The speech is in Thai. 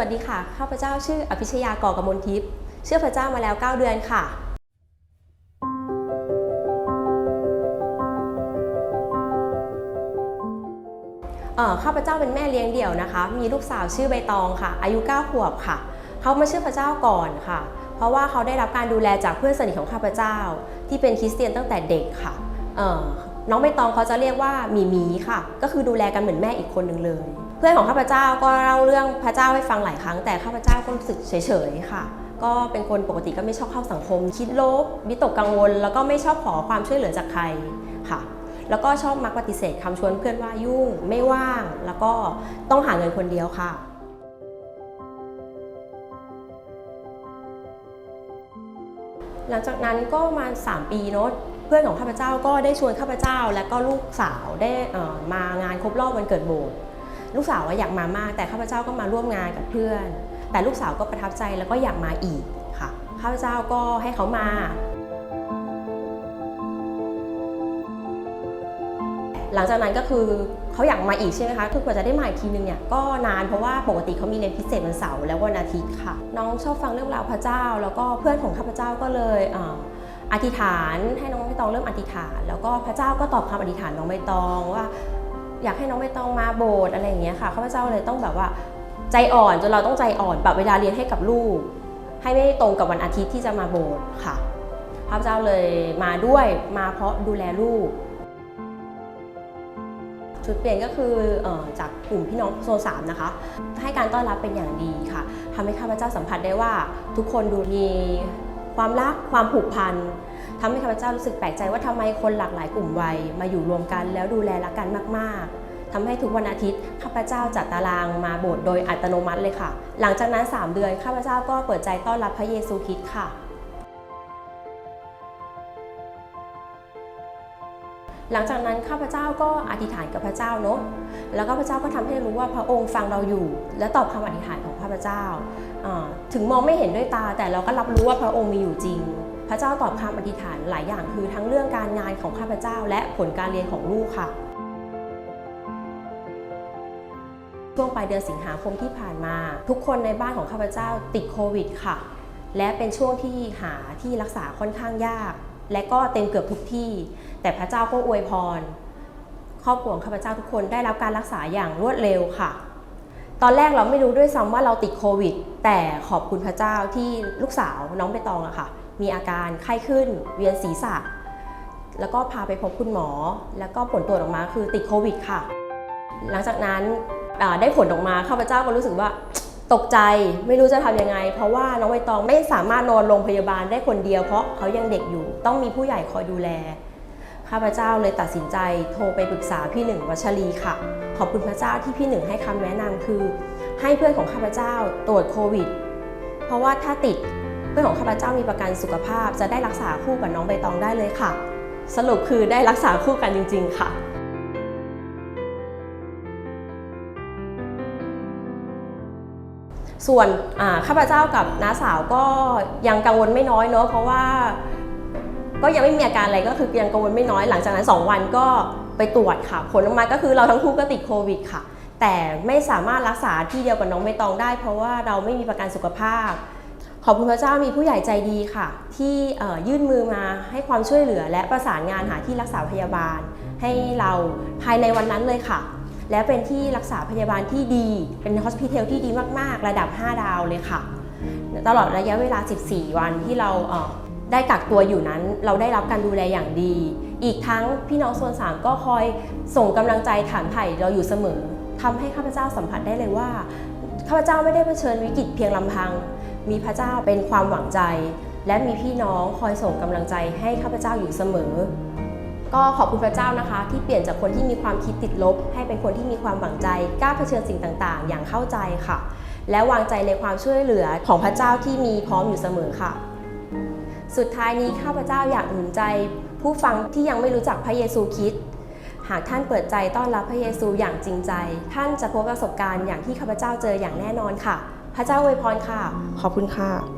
วัสดีค่ะ ข้าพเจ้าชื่ออภิชยากอกมลทิพย์เชื่อพระเจ้ามาแล้ว 9 เดือนค่ะเอ่อข้าพเจ้าเป็นแม่เลี้ยงเดี่ยวนะคะ มีลูกสาวชื่อใบตองค่ะ อายุ 9 ขวบค่ะ เขามาเชื่อพระเจ้าก่อนค่ะ เพราะว่าเขาได้รับการดูแลจากเพื่อนสนิทของข้าพเจ้า ที่เป็นคริสเตียนตั้งแต่เด็กค่ะ น้องใบตองเขาจะเรียกว่ามีมีค่ะ ก็คือดูแลกันเหมือนแม่อีกคนหนึ่งเลย พื่อนของข้าพเจ้าก็เล่าเรื่องพระเจ้าให้ฟังหลายครั้ง แต่ข้าพเจ้าก็รู้สึกเฉยๆค่ะ ก็เป็นคนปกติก็ไม่ชอบเข้าสังคม คิดลบวิตกกังวล แล้วก็ไม่ชอบขอความช่วยเหลือจากใครค่ะ แล้วก็ชอบมักปฏิเสธคำชวนเพื่อนว่ายุ่งไม่ว่าง แล้วก็ต้องหาเงินคนเดียวค่ะหลังจากนั้นก็มา 3 ปีเนอะเพื่อนของข้าพเจ้าก็ได้ชวนข้าพเจ้าและก็ลูกสาวได้มางานครบรอบวันเกิดโบสถ์ ลูกสาวอยากมามาก แต่ข้าพเจ้าก็มาร่วมงานกับเพื่อน แต่ลูกสาวก็ประทับใจแล้วก็อยากมาอีกค่ะข้าพเจ้าก็ให้เขามา หลังจากนั้นก็คือเขาอยากมาอีกใช่ไหมคะคือกว่าจะได้มาอีกทีนึงเนี่ยก็นานเพราะว่าปกติเขามีเรียนพิเศษวันเสาร์และวันอาทิตย์ค่ะ น้องชอบฟังเรื่องราวพระเจ้า แล้วก็เพื่อนของข้าพเจ้าก็เลยเอ่ออธิษฐานให้น้องใบตองเริ่มอธิษฐาน แล้วก็พระเจ้าก็ตอบคำอธิษฐานน้องใบตองว่า อยากให้น้องใบตองมาโบสถ์อะไรอย่างเงี้ยค่ะข้าพเจ้าเลยต้องแบบว่าใจอ่อนจนเราต้องใจอ่อนปรับเวลาเรียนให้กับลูก ให้ไม่ตรงกับวันอาทิตย์ที่จะมาโบสถ์ค่ะข้าพเจ้าเลยมาด้วยมาเพราะดูแลลูก จุดเปลี่ยนก็คือออจากกลุ่มพี่น้องโซนสามนะคะ ให้การต้อนรับเป็นอย่างดีค่ะทำให้ข้าพเจ้าสัมผัสได้ว่าทุกคนดูมี ความรักความผูกพันทำให้ข้าพเจ้ารู้สึกแปลกใจว่าทำไมคนหลากหลายกลุ่มวัยมาอยู่รวมกันแล้วดูแลรักกันมาก ๆทำให้ทุกวันอาทิตย์ข้าพเจ้าจัดตารางมาโบสถ์โดยอัตโนมัติเลยค่ะ หลังจากนั้น 3 เดือนข้าพเจ้าก็เปิดใจต้อนรับพระเยซูคริสต์ค่ะ หลังจากนั้นข้าพเจ้าก็อธิษฐานกับพระเจ้าเนอะแล้วก็พระเจ้าก็ทำให้รู้ว่าพระองค์ฟังเราอยู่ และตอบคำอธิษฐานของข้าพเจ้าอ่าถึงมองไม่เห็นด้วยตา แต่เราก็รับรู้ว่าพระองค์มีอยู่จริง พระเจ้าตอบคำอธิษฐานหลายอย่างคือทั้งเรื่องการงานของข้าพเจ้า และผลการเรียนของลูกค่ะช่วงปลายเดือนสิงหาคมที่ผ่านมา ทุกคนในบ้านของข้าพเจ้าติดโควิดค่ะ และเป็นช่วงที่หาที่รักษาค่อนข้างยาก และก็เต็มเกือบทุกที่ แต่พระเจ้าก็อวยพร ครอบครัวของข้าพเจ้าทุกคนได้รับการรักษาอย่างรวดเร็วค่ะ ตอนแรกเราไม่รู้ด้วยซ้ำว่าเราติดโควิด แต่ขอบคุณพระเจ้าที่ลูกสาวน้องใบตองอะค่ะ มีอาการไข้ขึ้น เวียนศีรษะ แล้วก็พาไปพบคุณหมอ แล้วก็ผลตรวจออกมาคือติดโควิดค่ะ หลังจากนั้นได้ผลออกมาข้าพเจ้าก็รู้สึกว่า ตกใจไม่รู้จะทำยังไง เพราะว่าน้องใบตองไม่สามารถนอนโรงพยาบาลได้คนเดียว เพราะเขายังเด็กอยู่ ต้องมีผู้ใหญ่คอยดูแลข้าพเจ้าเลยตัดสินใจโทรไปปรึกษาพี่หนึ่งวัชรีค่ะ ขอบคุณพระเจ้าที่พี่หนึ่งให้คำแนะนำคือ ให้เพื่อนของข้าพเจ้าตรวจโควิด เพราะว่าถ้าติดเพื่อนของข้าพเจ้ามีประกันสุขภาพ จะได้รักษาคู่กับน้องใบตองได้เลยค่ะ สรุปคือได้รักษาคู่กันจริง ๆ ค่ะ ส่วนข้าพเจ้ากับน้าสาวก็ยังกังวลไม่น้อยเนอะเพราะว่าก็ยังไม่มีอาการอะไรก็คือยังกังวลไม่น้อยหลังจากนั้น 2 วันก็ไปตรวจค่ะ ผลออกมาก็คือเราทั้งคู่ก็ติดโควิดค่ะ แต่ไม่สามารถรักษาที่เดียวกับน้องใบตองได้ เพราะว่าเราไม่มีประกันสุขภาพ ขอบคุณพระเจ้ามีผู้ใหญ่ใจดีค่ะ ที่ยื่นมือมาให้ความช่วยเหลือและประสานงานหาที่รักษาพยาบาล ให้เราภายในวันนั้นเลยค่ะ และเป็นที่รักษาพยาบาลที่ดี เป็นฮอสพิทอลที่ดีมากๆ ระดับ 5 ดาวเลยค่ะ ตลอดระยะเวลา 14 วันที่เราได้กักตัวอยู่นั้น เราได้รับการดูแลอย่างดี อีกทั้งพี่น้องโซน3ก็คอยส่งกำลังใจถามไถ่เราอยู่เสมอทำให้ข้าพเจ้าสัมผัสได้เลยว่าข้าพเจ้าไม่ได้เผชิญวิกฤตเพียงลำพัง มีพระเจ้าเป็นความหวังใจ และมีพี่น้องคอยส่งกำลังใจให้ข้าพเจ้าอยู่เสมอ ก็ขอบคุณพระเจ้านะคะ ที่เปลี่ยนจากคนที่มีความคิดติดลบ ให้เป็นคนที่มีความหวังใจกล้าเผชิญสิ่งต่างๆ อย่างเข้าใจค่ะ และวางใจในความช่วยเหลือของพระเจ้าที่มีพร้อมอยู่เสมอค่ะ สุดท้ายนี้ข้าพเจ้าอยากหนุนใจ ผู้ฟังที่ยังไม่รู้จักพระเยซูคริสต์หากท่านเปิดใจต้อนรับพระเยซูอย่างจริงใจ ท่านจะพบประสบการณ์อย่างที่ข้าพเจ้าเจออย่างแน่นอนค่ะ พระเจ้าอวยพรค่ะ ขอบคุณค่ะ